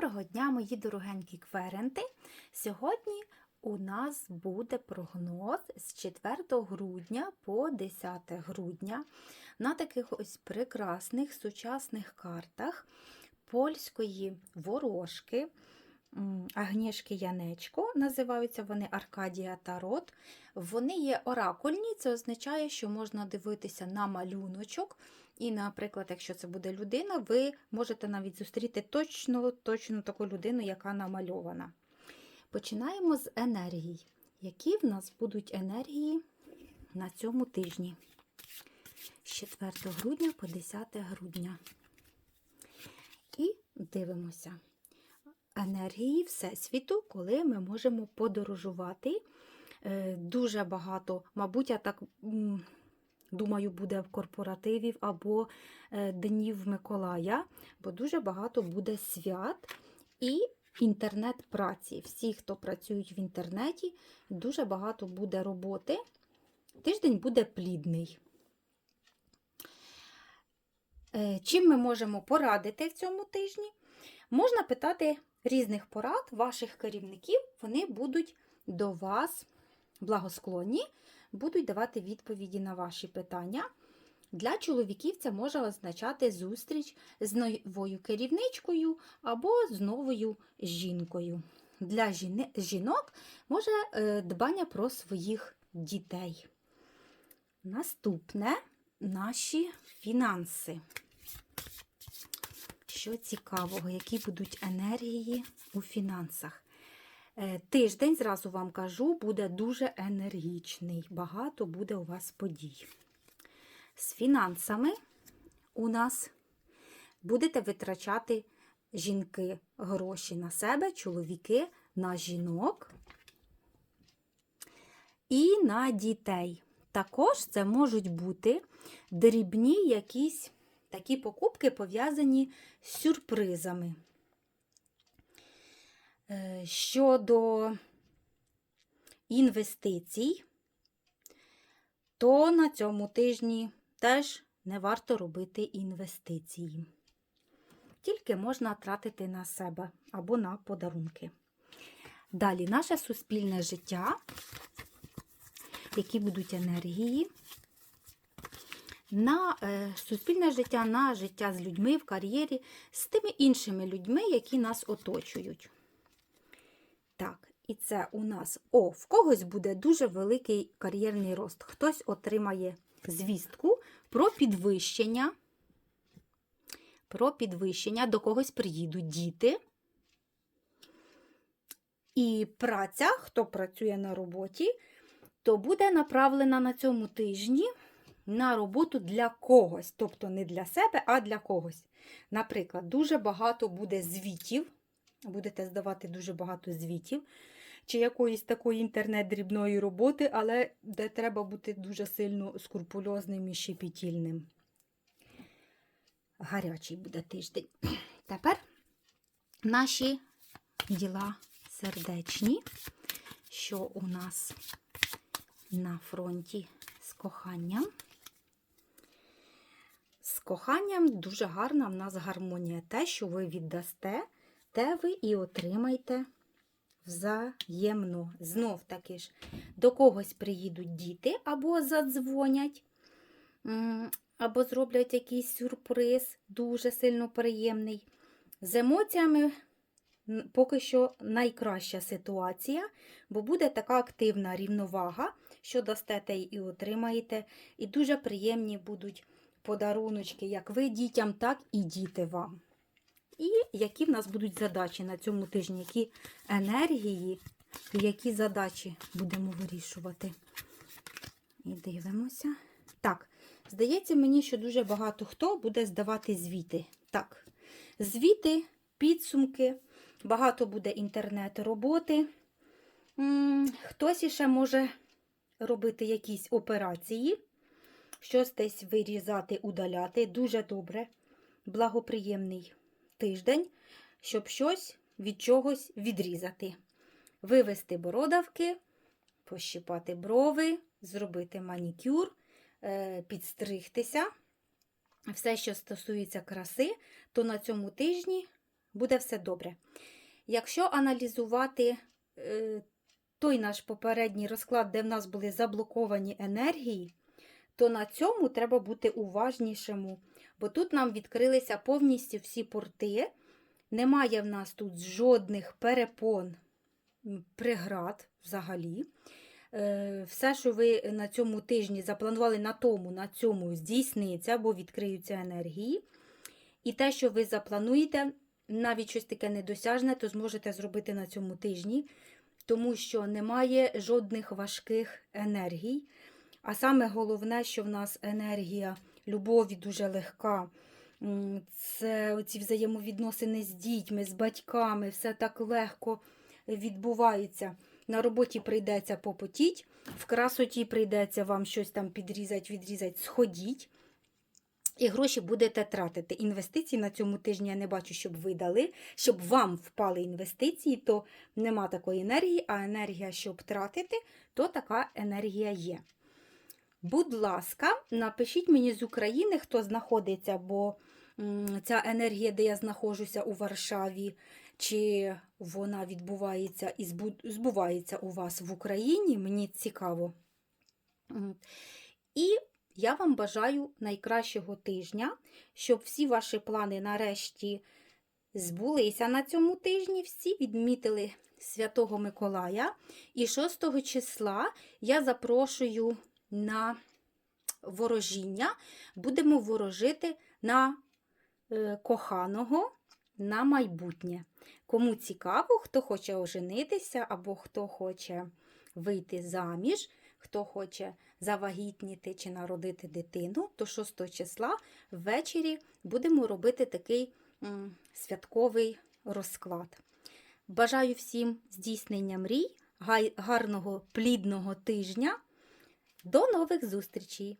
Доброго дня, мої дорогенькі кверенти! Сьогодні у нас буде прогноз з 4 грудня по 10 грудня на таких ось прекрасних сучасних картах польської ворожки. м, Агнєшки Янечко, називаються вони Аркадія Тарот. Вони є оракульні, це означає, що можна дивитися на малюночок. І, наприклад, якщо це буде людина, ви можете навіть зустріти точно, точно таку людину, яка намальована. Починаємо з енергій. Які в нас будуть енергії на цьому тижні? З 4 грудня по 10 грудня. І дивимося. Енергії Всесвіту, коли ми можемо подорожувати. Е, Дуже багато, мабуть, я так думаю, буде в корпоративів або е, Днів Миколая, бо дуже багато буде свят і інтернет-праці. Всі, хто працюють в інтернеті, дуже багато буде роботи. Тиждень буде плідний. Е, Чим ми можемо порадити в цьому тижні? Можна питати різних порад ваших керівників, вони будуть до вас благосклонні, будуть давати відповіді на ваші питання. Для чоловіків це може означати зустріч з новою керівничкою або з новою жінкою. Для жінок може е, дбання про своїх дітей. Наступне наші фінанси. Що цікавого, які будуть енергії у фінансах? Е, Тиждень, зразу вам кажу, буде дуже енергічний. Багато буде у вас подій. З фінансами у нас будете витрачати жінки гроші на себе, чоловіки на жінок і на дітей. Також це можуть бути дрібні якісь такі покупки, пов'язані з сюрпризами. Е, Щодо інвестицій, то на цьому тижні теж не варто робити інвестиції. Тільки можна тратити на себе або на подарунки. Далі наше суспільне життя, які будуть енергії. На е, суспільне життя, на життя з людьми в кар'єрі, з тими іншими людьми, які нас оточують. Так, і це у нас о, в когось буде дуже великий кар'єрний рост. Хтось отримає звістку про підвищення. Про підвищення, до когось приїдуть діти. І праця, хто працює на роботі, то буде направлена на цьому тижні на роботу для когось. Тобто не для себе, а для когось. Наприклад, дуже багато буде звітів будете здавати дуже багато звітів, чи якоїсь такої інтернет-дрібної роботи, але де треба бути дуже сильно скрупульозним і щепетільним. Гарячий буде тиждень. Тепер наші діла сердечні, що у нас на фронті з коханням. З коханням дуже гарна в нас гармонія. Те, що ви віддасте, те ви і отримайте взаємно. Знов таки ж, до когось приїдуть діти, або задзвонять, або зроблять якийсь сюрприз, дуже сильно приємний. З емоціями поки що найкраща ситуація, бо буде така активна рівновага, що дасте те і отримаєте. І дуже приємні будуть подаруночки, як ви дітям, так і діти вам. І які в нас будуть задачі на цьому тижні, які енергії які задачі будемо вирішувати. І дивимося. Так, здається мені, що дуже багато хто буде здавати звіти. Так, звіти, підсумки, багато буде інтернет-роботи. Хтось іще може робити якісь операції, щось десь вирізати, удаляти. Дуже добре, благоприємний тиждень, щоб щось від чогось відрізати. Вивести бородавки, пощипати брови, зробити манікюр, е, підстригтися. Все, що стосується краси, то на цьому тижні буде все добре. Якщо аналізувати е, той наш попередній розклад, де в нас були заблоковані енергії, то на цьому треба бути уважнішому, бо тут нам відкрилися повністю всі порти. Немає в нас тут жодних перепон, преград взагалі. Е, Все, що ви на цьому тижні запланували на тому, на цьому здійсниться, бо відкриються енергії. І те, що ви заплануєте, навіть щось таке недосяжне, то зможете зробити на цьому тижні, тому що немає жодних важких енергій. А саме головне, що в нас енергія любові дуже легка. Це оці взаємовідносини з дітьми, з батьками, все так легко відбувається. На роботі прийдеться попотіть, в красоті прийдеться вам щось там підрізати, відрізати, сходіть. І гроші будете тратити. Інвестицій на цьому тижні я не бачу, щоб ви дали, щоб вам впали інвестиції, то нема такої енергії, а енергія, щоб тратити, то така енергія є. Будь ласка, напишіть мені з України, хто знаходиться, бо ця енергія, де я знаходжуся у Варшаві, чи вона відбувається і збувається у вас в Україні, мені цікаво. І я вам бажаю найкращого тижня, щоб всі ваші плани нарешті збулися на цьому тижні. Всі відмітили Святого Миколая. І 6 числа я запрошую на ворожіння. Будемо ворожити на е, коханого на майбутнє. Кому цікаво, хто хоче оженитися або хто хоче вийти заміж, хто хоче завагітніти чи народити дитину, то 6 числа ввечері будемо робити такий святковий розклад. Бажаю всім здійснення мрій, гарного плідного тижня. До нових зустрічей!